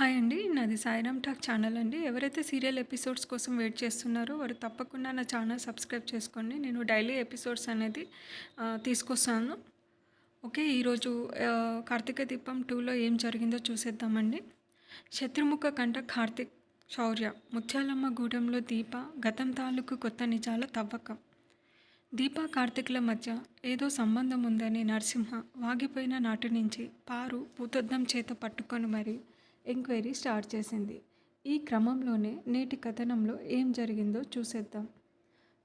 Hi అండి. నాది Sairam talk channel అండి. ఎవరైతే సీరియల్ ఎపిసోడ్స్ కోసం వెయిట్ చేస్తున్నారో వారు తప్పకుండా నా ఛానల్ సబ్స్క్రైబ్ చేసుకోండి. నేను డైలీ ఎపిసోడ్స్ అనేది తీసుకొస్తాను. ఓకే ఈరోజు కార్తీక దీపం టూలో ఏం జరిగిందో చూసేద్దామండి. శత్రుముఖ కంట కార్తిక్ శౌర్య ముత్యాలమ్మ గూడెంలో దీప గతం తాలూకు కొత్త నిజాల తవ్వకం. దీపా కార్తిక్ల మధ్య ఏదో సంబంధం ఉందని నరసింహ వాగిపోయిన నాటి నుంచి పారు భూతద్దం చేత పట్టుకొని మరి ఎంక్వైరీ స్టార్ట్ చేసింది. ఈ క్రమంలోనే నేటి కథనంలో ఏం జరిగిందో చూసేద్దాం.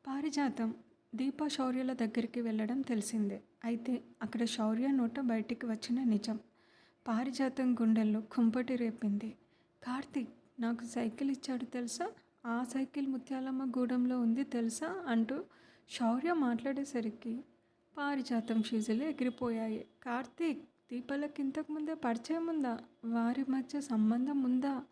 పారిజాతం దీప శౌర్యుల దగ్గరికి వెళ్ళడం తెలిసిందే. అయితే అక్కడ శౌర్య నోట బయటికి వచ్చిన నిజం. పారిజాతం గుండెల్లో కుంపటి రేపింది. కార్తీక్ నాకు సైకిల్ ఇచ్చాడు తెలుసా? ఆ సైకిల్ ముత్యాలమ్మ గూడెంలో ఉంది తెలుసా? అంటూ శౌర్య మాట్లాడేసరికి పారిజాతం ఫీజులు ఎగిరిపోయాయి. కార్తీక్ దీపాలకి ఇంతకుముందే పరిచయం ఉందా? వారి మధ్య సంబంధం ఉందా?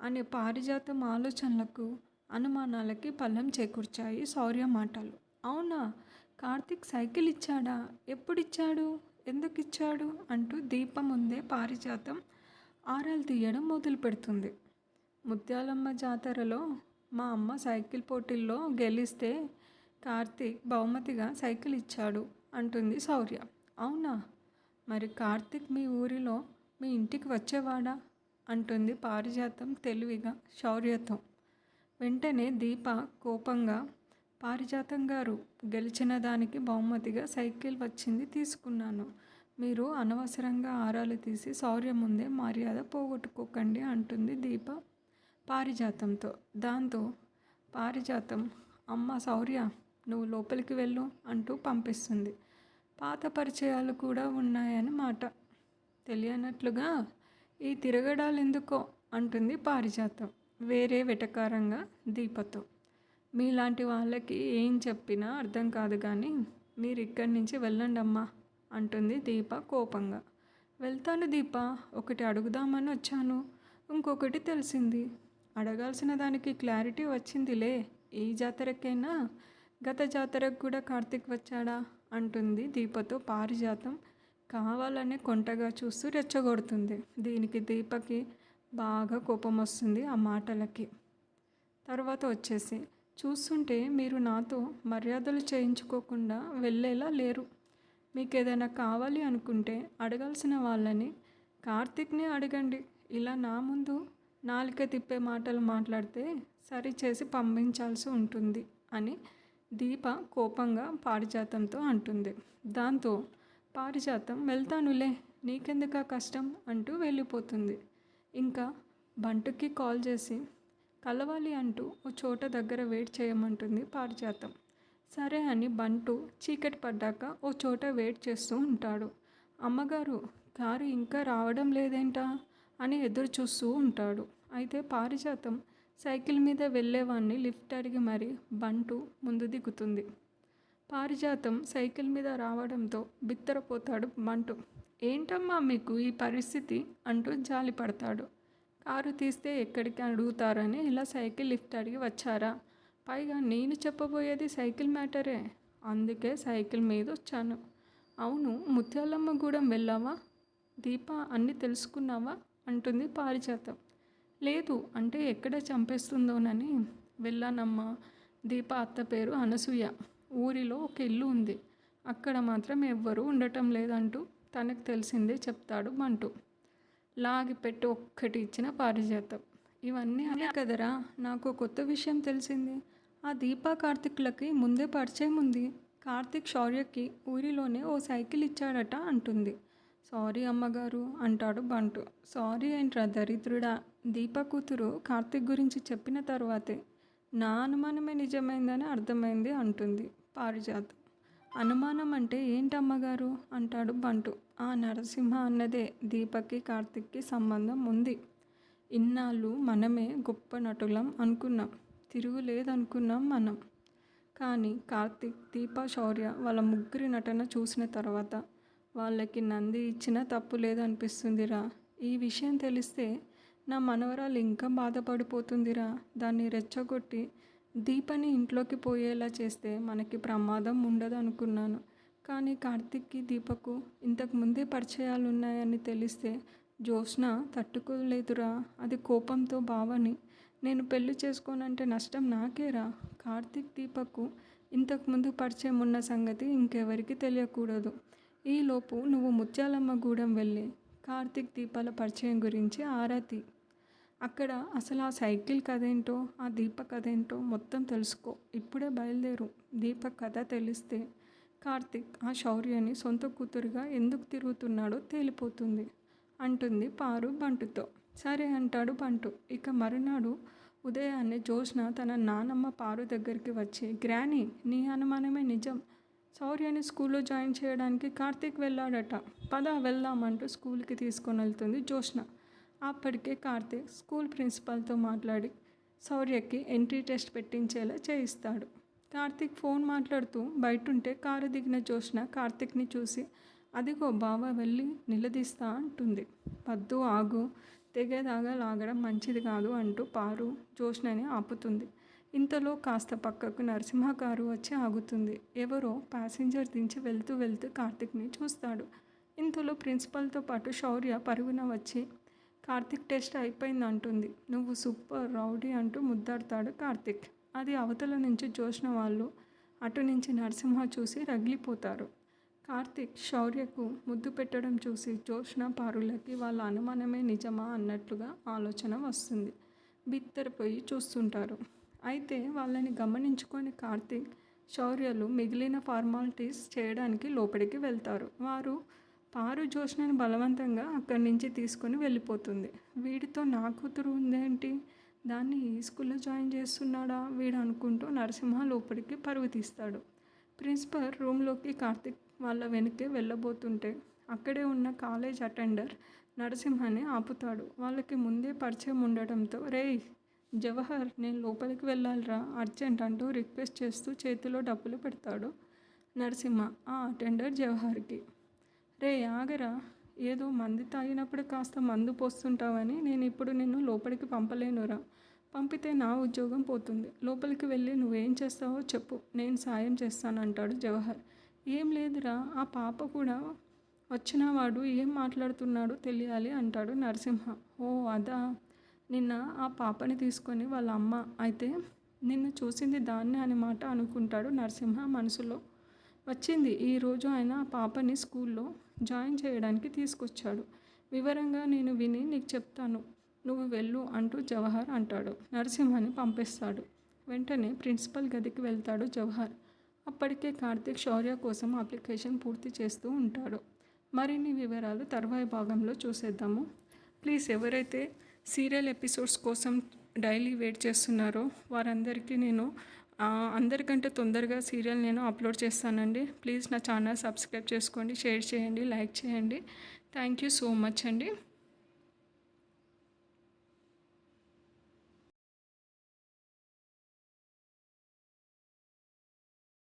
అనే పారిజాతం ఆలోచనలకు అనుమానాలకి పల్లం చేకూర్చాయి శౌర్య మాటలు. అవునా? కార్తీక్ సైకిల్ ఇచ్చాడా? ఎప్పుడు ఇచ్చాడు ఎందుకు ఇచ్చాడు అంటూ దీపం ముందే పారిజాతం ఆరాలు తీయడం మొదలు పెడుతుంది ముత్యాలమ్మ జాతరలో మా అమ్మ సైకిల్ పోటీల్లో గెలిస్తే కార్తీక్ బహుమతిగా సైకిల్ ఇచ్చాడు అంటుంది శౌర్య. అవునా? మరి కార్తీక్ మీ ఊరిలో మీ ఇంటికి వచ్చేవాడా? అంటుంది పారిజాతం తెలివిగా శౌర్యతో వెంటనే దీప కోపంగా పారిజాతం గారు గెలిచిన దానికి బహుమతిగా సైకిల్ వచ్చింది తీసుకున్నాను. మీరు అనవసరంగా ఆరాలు తీసి శౌర్య ముందే మర్యాద పోగొట్టుకోకండి అంటుంది దీప పారిజాతంతో. దాంతో పారిజాతం అమ్మ శౌర్య నువ్వు లోపలికి వెళ్ళు అంటూ పంపిస్తుంది. పాత పరిచయాలు కూడా ఉన్నాయన్నమాట. తెలియనట్లుగా ఈ తిరగడాలు ఎందుకో అంటుంది పారిజాతం. వేరే వెటకారంగా దీపతో. మీలాంటి వాళ్ళకి ఏం చెప్పినా అర్థం కాదు కానీ మీరు ఇక్కడి నుంచి వెళ్ళండి అమ్మా అంటుంది దీప కోపంగా. వెళ్తాను దీప ఒకటి అడుగుదామని వచ్చాను. ఇంకొకటి తెలిసింది. అడగాల్సిన దానికి క్లారిటీ వచ్చిందిలే. ఈ జాతరకైనా గత జాతరకు కూడా కార్తీక్ వచ్చాడా అంటుంది దీపతో పారిజాతం. కావాలనే కొంటగా చూస్తూ రెచ్చగొడుతుంది. దీనికి దీపకి బాగా కోపం వస్తుంది ఆ మాటలకి. తర్వాత వచ్చేసి చూస్తుంటే మీరు నాతో మర్యాదలు చేయించుకోకుండా వెళ్ళేలా లేరు. మీకు ఏదైనా కావాలి అనుకుంటే అడగాల్సిన వాళ్ళని కార్తీక్ని అడగండి. ఇలా నా ముందు నాలుక తిప్పే మాటలు మాట్లాడితే సరి చేసి పంపించాల్సి ఉంటుంది అని దీప కోపంగా పారిజాతంతో అంటుంది. దాంతో పారిజాతం వెళ్తానులే నీకెందుక కష్టం? అంటూ వెళ్ళిపోతుంది. ఇంకా బంటుకి కాల్ చేసి కలవాలి అంటూ ఓ చోట దగ్గర వెయిట్ చేయమంటుంది పారిజాతం. సరే అని బంటు చీకటి పడ్డాక ఓ చోట వెయిట్ చేస్తూ ఉంటాడు. అమ్మగారు కారు ఇంకా రావడం లేదేంటా? అని ఎదురు చూస్తూ ఉంటాడు. అయితే పారిజాతం సైకిల్ మీద వెళ్ళేవాడిని లిఫ్ట్ అడిగి మరి బంటు ముందు దిగుతుంది. పారిజాతం సైకిల్ మీద రావడంతో బిత్తరపోతాడు బంటు. ఏంటమ్మా మీకు ఈ పరిస్థితి? అంటూ జాలి పడతాడు. కారు తీస్తే ఎక్కడికి అడుగుతారని ఇలా సైకిల్ లిఫ్ట్ అడిగి వచ్చారా? పైగా నేను చెప్పబోయేది సైకిల్ మ్యాటరే. అందుకే సైకిల్ మీద వచ్చాను. అవును ముత్యాలమ్మ గూడెం వెళ్ళావా? దీప అన్నీ తెలుసుకున్నావా? అంటుంది పారిజాతం. లేదు. అంటే ఎక్కడ చంపేస్తుందోనని వెళ్ళానమ్మా. దీప అత్త పేరు అనసూయ. ఊరిలో ఒక ఇల్లు ఉంది. అక్కడ మాత్రం ఎవ్వరూ ఉండటం లేదంటూ తనకు తెలిసిందే చెప్తాడు మంటు. లాగి పెట్టి ఒక్కటి ఇచ్చిన పారిజాతం. ఇవన్నీ అనే కదరా? నాకు కొత్త విషయం తెలిసింది. ఆ దీపా కార్తిక్లకి ముందే పరిచయం ఉంది. కార్తిక్ శౌర్యకి ఊరిలోనే ఓ సైకిల్ ఇచ్చాడట అంటుంది. సారీ అమ్మగారు అంటాడు బంటు. సారీ ఏంట్రా దరిద్రుడా? దీప కూతురు కార్తిక్ గురించి చెప్పిన తర్వాతే నా అనుమానమే నిజమైందని అర్థమైంది అంటుంది పారిజాత. అనుమానం అంటే ఏంటమ్మగారు? అంటాడు బంటు. ఆ నరసింహ అన్నదే దీపకి కార్తిక్కి సంబంధం ఉంది. ఇన్నాళ్ళు మనమే గొప్ప నటులం అనుకున్నాం. తిరుగులేదనుకున్నాం మనం. కానీ కార్తిక్ దీప శౌర్య వాళ్ళ ముగ్గురి నటన చూసిన తర్వాత వాళ్ళకి నంది ఇచ్చినా తప్పు లేదనిపిస్తుందిరా. ఈ విషయం తెలిస్తే నా మనవరాలు ఇంకా బాధపడిపోతుందిరా. దాన్ని రెచ్చగొట్టి దీపని ఇంట్లోకి పోయేలా చేస్తే మనకి ప్రమాదం ఉండదు అనుకున్నాను కానీ కార్తిక్కి దీపకు ఇంతకు ముందే పరిచయాలు ఉన్నాయని తెలిస్తే జ్యోత్స్న తట్టుకోలేదురా. అది కోపంతో బావని నేను పెళ్ళి చేసుకోనంటే నష్టం నాకేరా? కార్తీక్ దీపకు ఇంతకుముందు పరిచయం ఉన్న సంగతి ఇంకెవరికి తెలియకూడదు. ఈలోపు నువ్వు ముత్యాలమ్మ గూడెం వెళ్ళి కార్తీక్ దీపాల పరిచయం గురించి ఆరాతి. అక్కడ అసలు ఆ సైకిల్ కథ ఏంటో ఆ దీప కథ ఏంటో మొత్తం తెలుసుకో. ఇప్పుడే బయలుదేరు. దీప కథ తెలిస్తే కార్తిక్ ఆ శౌర్యని సొంత కూతురుగా ఎందుకు తిరుగుతున్నాడో తేలిపోతుంది. అంటుంది పారు బంటుతో. సరే అంటాడు బంటు. ఇక మరునాడు ఉదయాన్నే జోష్న తన నానమ్మ పారు దగ్గరికి వచ్చి గ్రానీ నీ అనుమానమే నిజం. శౌర్యని స్కూల్లో జాయిన్ చేయడానికి కార్తీక్ వెళ్ళాడట. పద వెళ్దామంటూ స్కూల్కి తీసుకొని వెళ్తుంది జోష్న అప్పటికే కార్తీక్ స్కూల్ ప్రిన్సిపాల్తో మాట్లాడి శౌర్యకి ఎంట్రీ టెస్ట్ పెట్టించేలా చేయిస్తాడు. కార్తీక్ ఫోన్ మాట్లాడుతూ బయటుంటే కారు దిగిన జోష్న కార్తీక్ని చూసి అదిగో బావ వెళ్ళి నిలదీస్తా అంటుంది. వద్దు ఆగు తెగేదాగా లాగడం మంచిది కాదు అంటూ పారు జోష్నని ఆపుతుంది. ఇంతలో కాస్త పక్కకు నరసింహ కారు వచ్చి ఆగుతుంది. ఎవరో ప్యాసింజర్ దించి వెళ్తూ వెళ్తూ కార్తిక్ని చూస్తాడు. ఇంతలో ప్రిన్సిపల్తో పాటు శౌర్య పరుగున వచ్చి కార్తిక్ టెస్ట్ అయిపోయింది అంటుంది నువ్వు సూపర్ రౌడీ అంటూ ముద్దాడతాడు కార్తిక్. అది అవతల నుంచి చూసిన వాళ్ళు. అటు నుంచి నరసింహ చూసి రగిలిపోతారు. కార్తిక్ శౌర్యకు ముద్దు పెట్టడం చూసి జోష్ణ పారులకి వాళ్ళ అనుమానమే నిజమా అన్నట్లుగా ఆలోచన వస్తుంది. బిత్తరపోయి చూస్తుంటారు. అయితే వాళ్ళని గమనించుకొని కార్తీక్ శౌర్యలు మిగిలిన ఫార్మాలిటీస్ చేయడానికి లోపలికి వెళ్తారు. వారు పారు జోష్నని బలవంతంగా అక్కడి నుంచి తీసుకొని వెళ్ళిపోతుంది. వీడితో నా కూతురు ఉందేంటి? దాన్ని ఈ స్కూల్లో జాయిన్ చేస్తున్నాడా? వీడు అనుకుంటూ నరసింహ లోపలికి పరుగు తీస్తాడు. ప్రిన్సిపల్ రూమ్లోకి కార్తిక్ వాళ్ళ వెనకే వెళ్ళబోతుంటే అక్కడే ఉన్న కాలేజ్ అటెండర్ నరసింహని ఆపుతాడు. వాళ్ళకి ముందే పరిచయం ఉండటంతో రేయ్ జవహర్ నేను లోపలికి వెళ్ళాలిరా అర్జెంట్ అంటూ రిక్వెస్ట్ చేస్తూ చేతిలో డబ్బులు పెడతాడు నరసింహ. ఆ అటెండర్ జవహర్కి. రే ఆగరా. ఏదో మంది తాగినప్పుడు కాస్త మందు పోస్తుంటావని నేను ఇప్పుడు నిన్ను లోపలికి పంపలేనురా. పంపితే నా ఉద్యోగం పోతుంది. లోపలికి వెళ్ళి నువ్వేం చేస్తావో చెప్పు. నేను సాయం చేస్తానంటాడు జవహర్. ఏం లేదురా. ఆ పాప కూడా వచ్చినవాడు ఏం మాట్లాడుతున్నాడో తెలియాలి అంటాడు నరసింహ. ఓ అదా. నిన్న ఆ పాపని తీసుకొని వాళ్ళ అమ్మ అయితే నిన్ను చూసింది దాన్ని అని మాట అనుకుంటాడు నరసింహ మనసులో. వచ్చింది. ఈరోజు ఆయన ఆ పాపని స్కూల్లో జాయిన్ చేయడానికి తీసుకొచ్చాడు. వివరంగా నేను విని నీకు చెప్తాను. నువ్వు వెళ్ళు అంటూ జవహర్ అంటాడు. నరసింహని పంపిస్తాడు. వెంటనే ప్రిన్సిపల్ గదికి వెళ్తాడు జవహర్. అప్పటికే కార్తీక్ శౌర్య కోసం అప్లికేషన్ పూర్తి చేస్తూ ఉంటాడు. మరిన్ని వివరాలు తర్వాయి భాగంలో చూసేద్దాము. ప్లీజ్ ఎవరైతే సీరియల్ ఎపిసోడ్స్ కోసం డైలీ వెయిట్ చేస్తున్నారో వారందరికీ నేను అందరికంటే తొందరగా సీరియల్ నేను అప్లోడ్ చేస్తానండి. ప్లీజ్ నా ఛానల్ సబ్స్క్రైబ్ చేసుకోండి షేర్ చేయండి లైక్ చేయండి. థ్యాంక్ యూ సో మచ్ అండి.